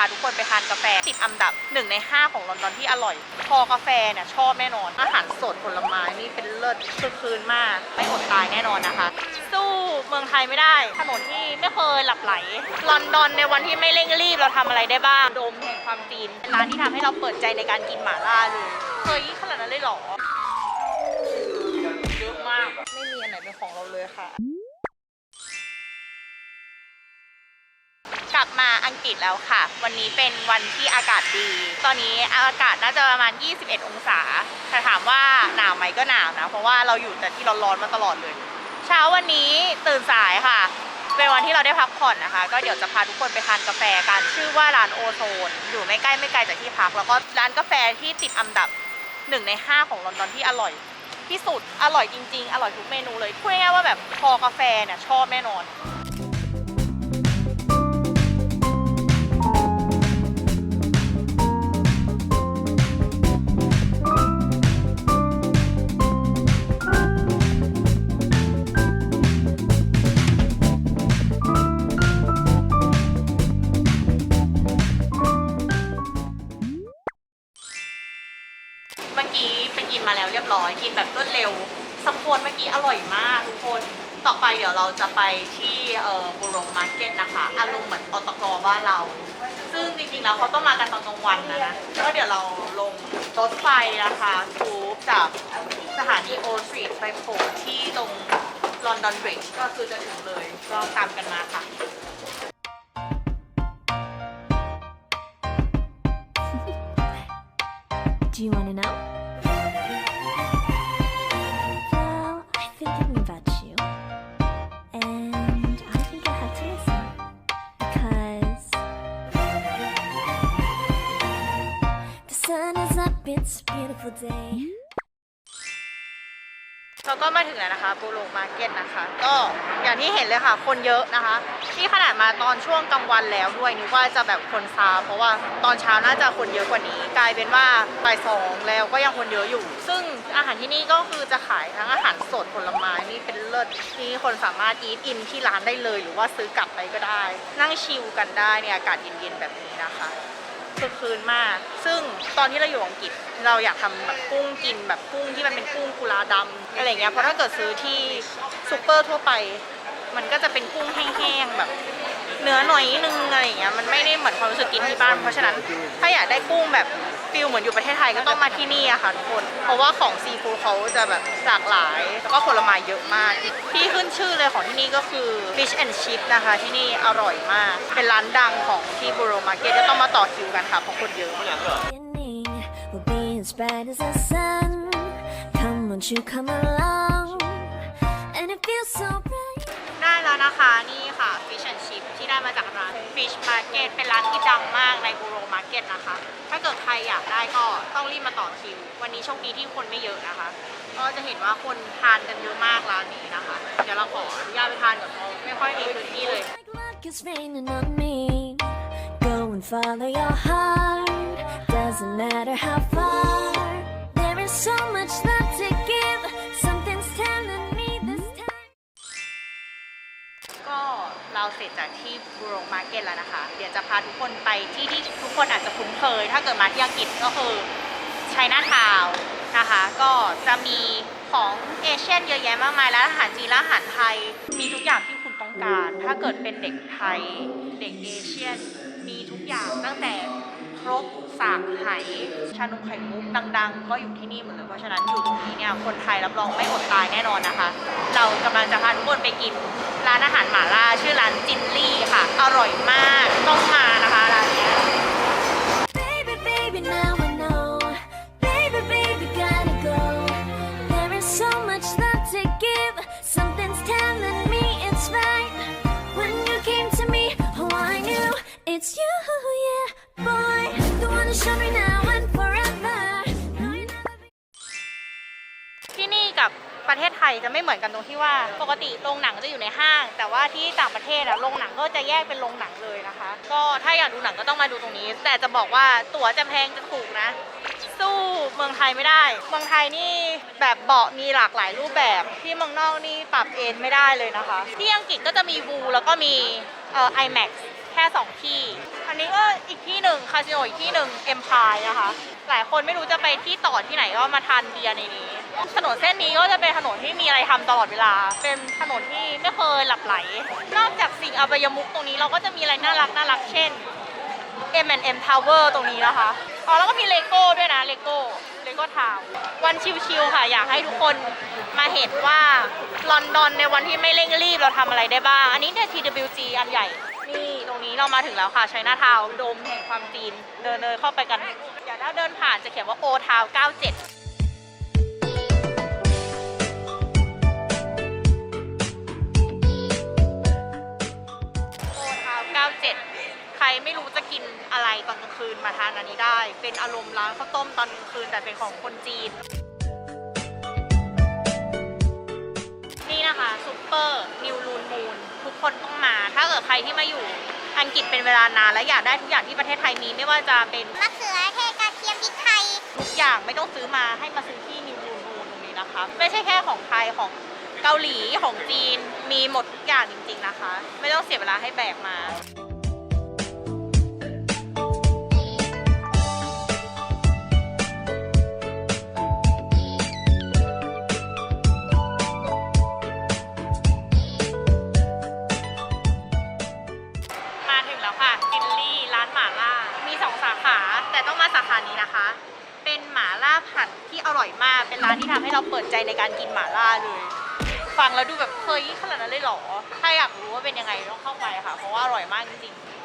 าทุกคนไปทานกาแฟติดอันดับ1ใน 5 ของลอนดอนที่อร่อย คอกาแฟเนี่ยชอบแน่นอน อาหารสดผลไม้นี่เป็นเลิศคือคืนมาก ไม่อดตายแน่นอนนะคะ สู้เมืองไทยไม่ได้ ถนนที่ไม่เคยหลับไหล ลอนดอนในวันที่ไม่เร่งรีบเราทำอะไรได้บ้าง โดมแห่งความจีนร้านที่ทำให้เราเปิดใจในการกินหม่าล่าเลยเฮ้ยขนาดนั้นเลยหรอเยอะมาก ไม่มีอันไหนเป็นของเราเลยค่ะ กลับมาอังกฤษแล้วค่ะ วันนี้เป็นวันที่อากาศดี ตอนนี้อากาศน่าจะประมาณ 21 องศาแต่ถามว่าหนาวไหมก็หนาวนะ เพราะว่าเราอยู่แต่ที่ร้อนๆมาตลอดเลย เช้าวันนี้ตื่นสายค่ะ เป็นวันที่เราได้พักผ่อนนะคะ ก็เดี๋ยวจะพาทุกคนไปทานกาแฟกันชื่อว่าร้านโอโซน อยู่ไม่ใกล้ไม่ไกลจากที่พัก แล้วก็ร้านกาแฟที่ติดอันดับหนึ่งใน 5 ของลอนดอนที่อร่อยที่สุด อร่อยจริง ๆ อร่อยทุกเมนูเลยพูดง่ายๆว่าแบบคอกาแฟเนี่ยชอบแน่นอน ยบร้อย กินแบบรวดเร็วสปวนเมื่อกี้อร่อยมากทุกคนต่อไปเดี๋ยวเราจะไปที่เอ่อบูโรงมาร์เก็ตนะคะ อารมณ์เหมือนอตกบ้านเรา ซึ่งจริงๆแล้วเขาต้องมากันตอนกลางวันนะนะก็เดี๋ยวเราลงรถไฟนะคะทูบจากสถานีโอสตรีทไปโผล่ที่ตรงลอนดอนบริดจ์ก็คือจะถึงเลย ก็ตามกันมาค่ะ Do you want to know? It's a beautiful day. เราก็มาถึงแล้วนะคะบูโรมาร์เก็ตนะคะ ก็อย่างที่เห็นเลยค่ะ คนเยอะนะคะที่ขนาดมาตอนช่วงกลางวันแล้วด้วยนึกว่าจะแบบคนซาเพราะว่าตอนเช้าน่าจะคนเยอะกว่านี้ กลายเป็นว่าบ่ายสองแล้วก็ยังคนเยอะอยู่ ซึ่งอาหารที่นี่ก็คือจะขายทั้งอาหารสดผลไม้นี่เป็นเลิศที่คนสามารถอีทอินที่ร้านได้เลย หรือว่าซื้อกลับไปก็ได้ นั่งชิลกันได้เนี่ยอากาศเย็นๆแบบนี้นะคะ คือคืนมาก ซึ่งตอนที่เราอยู่อังกฤษเราอยากทำแบบกุ้งกินแบบกุ้งที่มันเป็นกุ้งกุลาดำอะไรเงี้ยเพราะถ้าเกิดซื้อที่ซูเปอร์ทั่วไป มันก็จะเป็นกุ้งแห้ง นื้อหน่อยนึงอะไรอย่างเงี้ยมันไม่ได้เหมือนความรู้สึกกินที่บ้านเพราะฉะนั้นถ้าอยากได้กุ้งแบบฟิลเหมือนอยู่ประเทศไทยก็ต้องมาที่นี่อะค่ะทุกคน เพราะว่าของซีฟู้ดเขาจะแบบหลากหลาย แล้วก็ผลไม้เยอะมาก ที่ขึ้นชื่อเลยของที่นี่ก็คือ fish and chip นะคะ ที่นี่อร่อยมาก เป็นร้านดังของที่บูโรมาร์เก็ตก็ต้องมาต่อคิวกันค่ะเพราะคนเยอะ Beginning will be as bright as the sun. Come, won't you come along? And it feels so bright. ได้แล้วนะคะ นี่ค่ะ Fish and Chip ที่ ได้มาจากร้าน Fish Market เป็นร้านที่ดังมากในบูโรมาร์เก็ตนะคะ ถ้าเกิดใครอยากได้ก็ต้องรีบมาต่อคิว วันนี้โชคดีที่คนไม่เยอะนะคะ ก็จะเห็นว่าคนทานกันเยอะมากร้านนี้นะคะ เดี๋ยวเราขออนุญาตไปทานก่อนเพราะไม่ค่อยมีพื้นที่เลย Luck is raining on me. Go and follow your heart. Doesn't matter how far. There is so much เราเสร็จจากที่บูโรงมาร์เก็ตแล้วนะคะ เดี๋ยวจะพาทุกคนไปที่ที่ทุกคนอาจจะคุ้นเคย ถ้าเกิดมาที่อังกฤษก็คือไชน่าทาวน์นะคะ ก็จะมีของเอเชียนเยอะแยะมากมายแล้วอาหารจีนและอาหารไทย มีทุกอย่างที่คุณต้องการ ถ้าเกิดเป็นเด็กไทย เด็กเอเชียน มีทุกอย่างตั้งแต่ครบ สากไหชานมไข่มุกดัง ๆ ก็อยู่ที่นี่หมดเลยเพราะฉะนั้นอยู่ตรงนี้เนี่ยคนไทยรับรองไม่อดตายแน่นอนนะคะ เรากำลังจะพาทุกคนไปกินร้านอาหารหม่าล่าชื่อร้านจินลี่ค่ะ อร่อยมากต้องมานะคะ ที่นี่กับประเทศไทยจะไม่เหมือนกันตรงที่ว่า ปกติโรงหนังจะอยู่ในห้าง แต่ว่าที่ต่างประเทศอะโรงหนังก็จะแยกเป็นโรงหนังเลยนะคะ ก็ถ้าอยากดูหนังก็ต้องมาดูตรงนี้ แต่จะบอกว่าตั๋วจะแพงจะถูกนะ สู้เมืองไทยไม่ได้ เมืองไทยนี่แบบเบาะมีหลากหลายรูปแบบที่เมืองนอกนี่ปรับเอนไม่ได้เลยนะคะ ที่อังกฤษก็จะมีวูแล้วก็มีเอ่อ IMAX แค่ 2 ที่ อันนี้ก็อีกที่หนึ่งคาสิโนอีกที่หนึ่งเอ็มพายนะคะ หลายคนไม่รู้จะไปที่ต่อที่ไหนก็มาทานเบียร์ในนี้ ถนนเส้นนี้ก็จะเป็นถนนที่มีอะไรทำตลอดเวลา เป็นถนนที่ไม่เคยหลับไหล นอกจากสิ่งอบายมุกตรงนี้เราก็จะมีอะไรน่ารักน่ารักเช่น M&M Tower ตรงนี้นะคะ อ๋อแล้วก็มีเลโก้ด้วยนะเลโก้เลโก้ทาววันชิลๆค่ะ อยากให้ทุกคนมาเห็นว่าลอนดอนในวันที่ไม่เร่งรีบเราทำอะไรได้บ้าง อันนี้เนี่ย TWG อันใหญ่ ตรงนี้เรามาถึงแล้วค่ะชัยนาทาวโดมแห่งความจีน เดินเดินเข้าไปกันเดี๋ยวถ้าเดินผ่านจะเขียนว่าโอทาว97โอทาว97ใครไม่รู้จะกินอะไรตอนกลางคืนมาทานอันนี้ได้ เป็นอารมณ์ร้านข้าวต้มตอนกลางคืนแต่เป็นของคนจีน นี่นะคะซุปเปอร์นิวลูนมูนทุกคนต้องมา ถ้าเกิดใครที่มาอยู่ อังกฤษเป็นเวลานานและอยากได้ทุกอย่างที่ประเทศไทยมีไม่ว่าจะเป็นมะเขือเทศกระเทียมพริกไทยทุกอย่างไม่ต้องซื้อมาให้มาซื้อที่นิวลูนมูนตรงนี้นะคะ ไม่ใช่แค่ของไทยของเกาหลีของจีนมีหมดทุกอย่างจริง ๆนะคะ ไม่ต้องเสียเวลาให้แบกมามา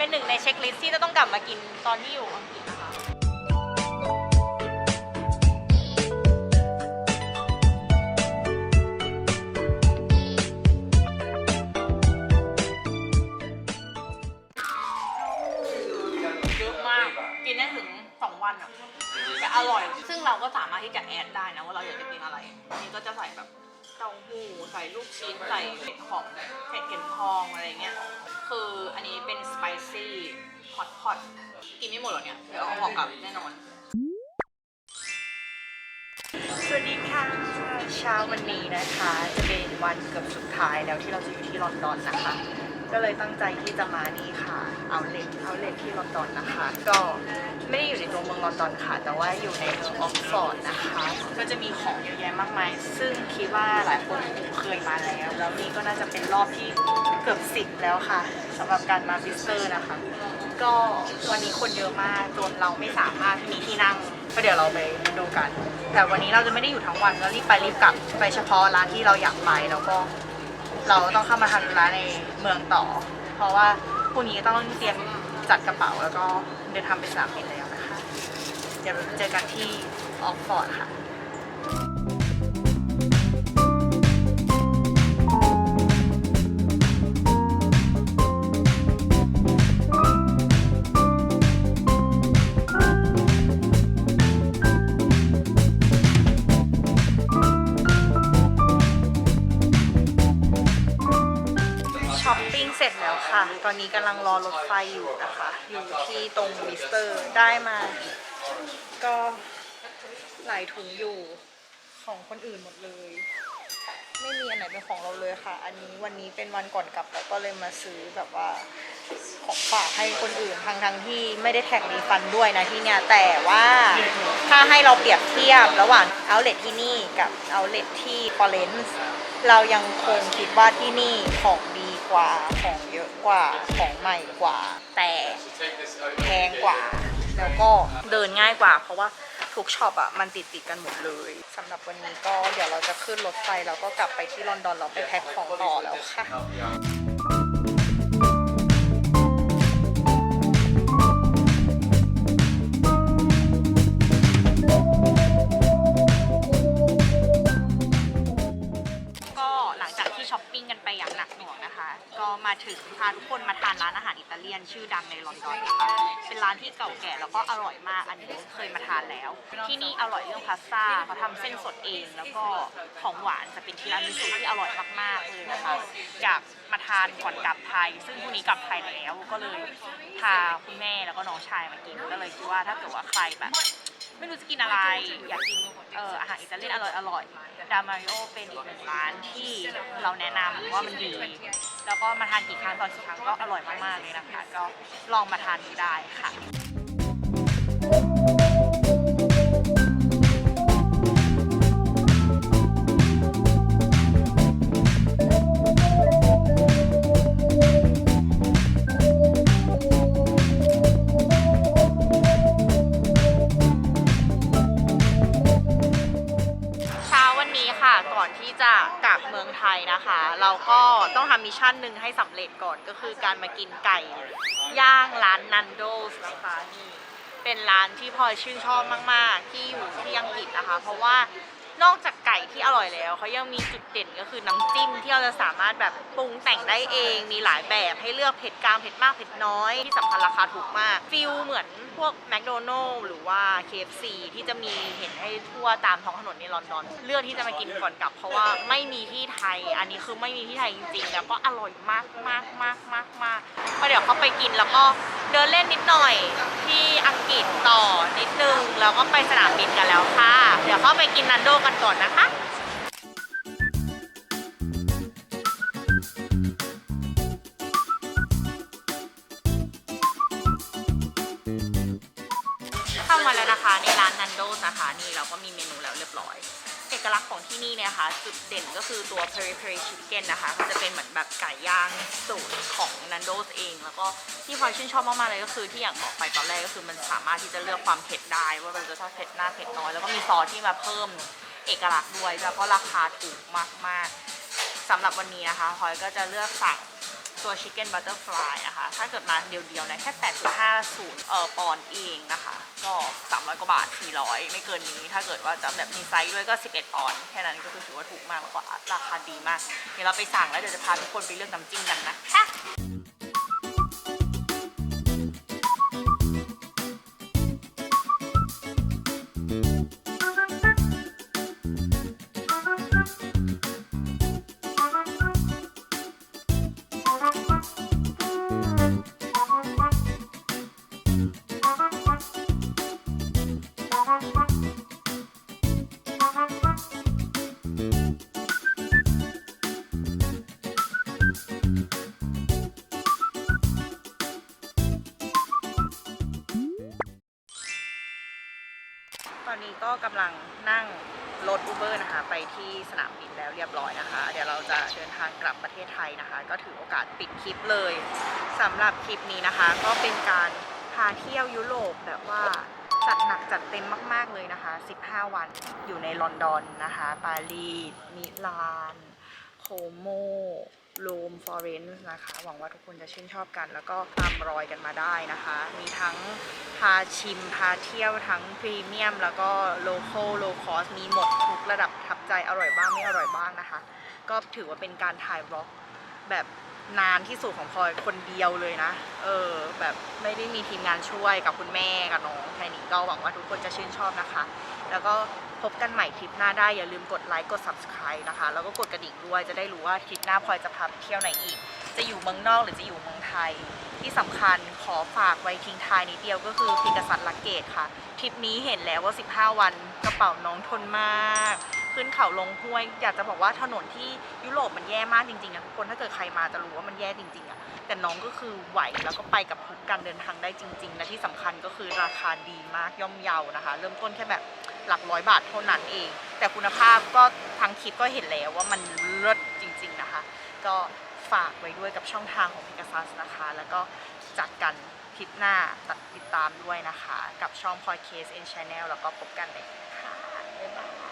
เป็นหนึ่งในเช็คลิสต์ที่จะต้องกลับมากินตอนที่อยู่อังกฤษนะคะเยอะมาก กินได้ถึง 2 วันอะแต่อร่อย ซึ่งเราก็สามารถที่จะแอดได้นะว่าเราอยากจะกินอะไรนนี้ก็จะใส่แบบเต้าหู้ ใส่ลูกชิ้น ใส่เห็ดหอมเห็ดเข็มทองอะไรเงี้ย คืออันนี้เป็นสไปซี่ฮอตพอตกินไม่หมดหรอเนี่ย เดี๋ยวเอาหอกกลับแน่นอน สวัสดีค่ะ เช้าวันนี้นะคะ จะเป็นวันเกือบสุดท้ายแล้วที่เราจะอยู่ที่ลอนดอนนะคะ ก็เลยตั้งใจที่จะมานี่ค่ะเอาเลทเอาเลทที่ลอนดอนนะคะ ก็ไม่ได้อยู่ในตัวเมืองลอนดอนค่ะ แต่ว่าอยู่ในเมืองออกฟอร์ดนะคะ ก็จะมีของเยอะแยะมากมาย ซึ่งคิดว่าหลายคนเคยมาแล้ว แล้วนี่ก็น่าจะเป็นรอบที่เกือบสิบแล้วค่ะสำหรับการมาวิสเตอร์นะคะ ก็วันนี้คนเยอะมากจนเราไม่สามารถมีที่นั่งก็เดี๋ยวเราไปดูกัน แต่วันนี้เราจะไม่ได้อยู่ทั้งวันเรารีบไปรีบกลับไปเฉพาะร้านที่เราอยากไปแล้วก็ เราต้องเข้ามาทำร้านในเมืองต่อ เพราะว่าพรุ่งนี้ต้องเตรียมจัดกระเป๋าแล้วก็เดินทางไปสนามบินแล้วนะคะ เดี๋ยวเจอกันที่ออกฟอร์ดค่ะ อนนี้กำลังรอรถไฟอยู่นะคะ อยู่ที่ตรงวิสเตอร์ได้มา ก็หลายถุงอยู่ของคนอื่นหมดเลย ไม่มีอันไหนเป็นของเราเลยค่ะ อันนี้วันนี้เป็นวันก่อนกลับแล้วก็เลยมาซื้อแบบว่าของฝากให้คนอื่นทั้งทั้งที่ไม่ได้แท็กรีฟันด้วยนะที่เนี่ยแต่ว่าถ้าให้เราเปรียบเทียบระหว่างเอาเลทที่นี่กับเอาเลทที่ฟอเรนซ์เรายังคงคิดว่าที่นี่ของดี กว่าของเยอะกว่าของใหม่กว่า แต่แพงกว่า แล้วก็เดินง่ายกว่า เพราะว่าทุกช็อปอะมันติดติดกันหมดเลยสำหรับวันนี้ก็เดี๋ยวเราจะขึ้นรถไฟแล้วก็กลับไปที่ลอนดอนเราไปแพ็คของต่อแล้วค่ะ หนักหน่วงนะคะ ก็มาถึงพาทุกคนมาทานร้านอาหารอิตาเลียน ชื่อดังในลอนดอนนะคะเป็นร้านที่เก่าแก่แล้วก็อร่อยมากอันนี้เคยมาทานแล้ว ที่นี่อร่อยเรื่องพาสต้าเขาทำเส้นสดเอง แล้วก็ของหวานจะเป็นทีรามิสุที่อร่อยมากๆเลยนะคะอยากมาทานก่อนกลับไทย ซึ่งพรุ่งนี้กลับไทยแล้วก็เลยพาคุณแม่แล้วก็น้องชายมากินก็เลยคิดว่าถ้าเกิดว่าใครแบบ ไม่รู้จะกินอะไร อยากกินเอออาหารอิตาเลียนอร่อยอร่อยดามาริโอเป็นอีกหนึ่งร้านที่เราแนะนำว่ามันดี แล้วก็มาทานกี่ครั้งต่อกี่ครั้งก็อร่อยมากๆเลยนะคะ ก็ลองมาทานดูได้ค่ะ ก่อนที่จะกลับเมืองไทยนะคะ เราก็ต้องทำมิชชั่นหนึ่งให้สำเร็จก่อนก็คือการมากินไก่ ย่างร้านนันโดสนะคะนี่เป็นร้านที่พลอยชื่นชอบมาก ๆ ที่อยู่ที่อังกฤษนะคะ เพราะว่า นอกจากไก่ที่อร่อยแล้วเขายังมีจุดเด่นก็คือน้ำจิ้มที่เราจะสามารถแบบปรุงแต่งได้เองมีหลายแบบให้เลือกเผ็ดกลางเผ็ดมากเผ็ดน้อยที่สำคัญราคาถูกมากฟิลเหมือนพวกแมคโดนัลล์หรือว่า KFC ที่จะมีเห็นให้ทั่วตามท้องถนนในลอนดอน เลือกที่จะมากินก่อนกลับ เพราะว่าไม่มีที่ไทย อันนี้คือไม่มีที่ไทยจริงๆ แล้วก็อร่อยมากมากมากมากมากก็เดี๋ยวเขาไปกินแล้วก็เดินเล่นนิดหน่อยที่อังกฤษต่อนิดนึงแล้วก็ไปสนามบินกันแล้วค่ะ เดี๋ยวเขาไปกินนันโดกันก่อนนะคะเข้ามาแล้วนะคะในร้านนันโดนะคะนี่เราก็มีเมนูแล้วเรียบร้อย เอกลักษณ์ของที่นี่เนี่ยนะคะจุดเด่นก็คือตัว peri peri chicken นะคะเขาจะเป็นเหมือนแบบไก่ย่างสูตรของนันโดสเอง แล้วก็ที่พลอยชื่นชอบมากๆเลยก็คือที่อย่างบอกไปตอนแรกก็คือมันสามารถที่จะเลือกความเผ็ดได้ ว่าเราจะชอบเผ็ดหน้าเผ็ดน้อยแล้วก็มีซอสที่มาเพิ่ม เอกลักษณ์ด้วย แล้วก็ราคาถูกมากๆสำหรับวันนี้นะคะพลอยก็จะเลือกสั่งตัวชิคเก้นบัตเตอร์ฟลายนะคะ ถ้าเกิดมาเดียวๆนะแค่ 8.50เอ่อปอนด์เองนะคะ ก็ 300 กว่าบาท 400 ไม่เกินนี้ ถ้าเกิดว่าจะแบบมีไซส์ด้วยก็ 11 ปอนด์แค่นั้นก็คือถือว่าถูกมากแล้วก็ราคาดีมาก เดี๋ยวเราไปสั่งแล้วเดี๋ยวจะพาทุกคนไปเลือกน้ำจิ้มกันนะคะ อนนี้ก็กำลังนั่งรถอูเบอร์นะคะ ไปที่สนามบินแล้วเรียบร้อยนะคะ เดี๋ยวเราจะเดินทางกลับประเทศไทยนะคะ ก็ถือโอกาสปิดคลิปเลยสำหรับคลิปนี้นะคะ ก็เป็นการพาเที่ยวยุโรปแบบว่าจัดหนักจัดเต็มมาก ๆ เลยนะคะ 15 วันอยู่ในลอนดอนนะคะ ปารีส มิลาน โคโม โรม ฟลอเรนซ์นะคะ หวังว่าทุกคนจะชื่นชอบกัน แล้วก็ตามรอยกันมาได้นะคะ มีทั้ง พาชิมพาเที่ยวทั้งพรีเมียมแล้วก็โลโ a โลคอสมีหมดทุกระดับทับใจอร่อยบ้างไม่อร่อยบ้างนะคะ ก็ถือว่าเป็นการถ่ายบล็อกแบบนานที่สุดของพลอยคนเดียวเลยนะ เออ แบบไม่ได้มีทีมงานช่วยกับคุณแม่กับน้องแค่นี้ก็หวังว่าทุกคนจะชื่นชอบนะคะ แล้วก็พบกันใหม่คลิปหน้าได้อย่าลืมกดไลค์กด subscribe นะคะ แล้วก็กดกระดิ่งด้วยจะได้รู้ว่าคลิปหน้าพลอยจะพาไปเที่ยวไหนอีก จะอยู่เมืองนอกหรือจะอยู่เมืองไทย ที่สำคัญขอฝากไว้ทิ้งท้ายนิดเดียวก็คือพิกษัตริย์ลักเกตค่ะทริปนี้เห็นแล้วว่า 15 วันกระเป๋าน้องทนมาก ขึ้นเขาลงห้วย อยากจะบอกว่าถนนที่ยุโรปมันแย่มากจริงๆนะทุกคนถ้าเกิดใครมาจะรู้ว่ามันแย่จริงๆอะแต่น้องก็คือไหวแล้วก็ไปกับทุกการเดินทางได้จริง ๆ และที่สำคัญก็คือราคาดีมากย่อมเยานะคะ เริ่มต้นแค่แบบหลักร้อยบาทเท่านั้นเอง แต่คุณภาพก็ทางคลิปก็เห็นแล้วว่ามันเลิศจริง ๆ นะคะ ก็ฝากไว้ด้วยกับช่องทางของ Pegasus นะคะ แล้วก็จัดกันคลิปหน้าตัดติดตามด้วยนะคะ กับช่อง Podcast in Channel แล้วก็พบกันเลยค่ะบ๊ายบาย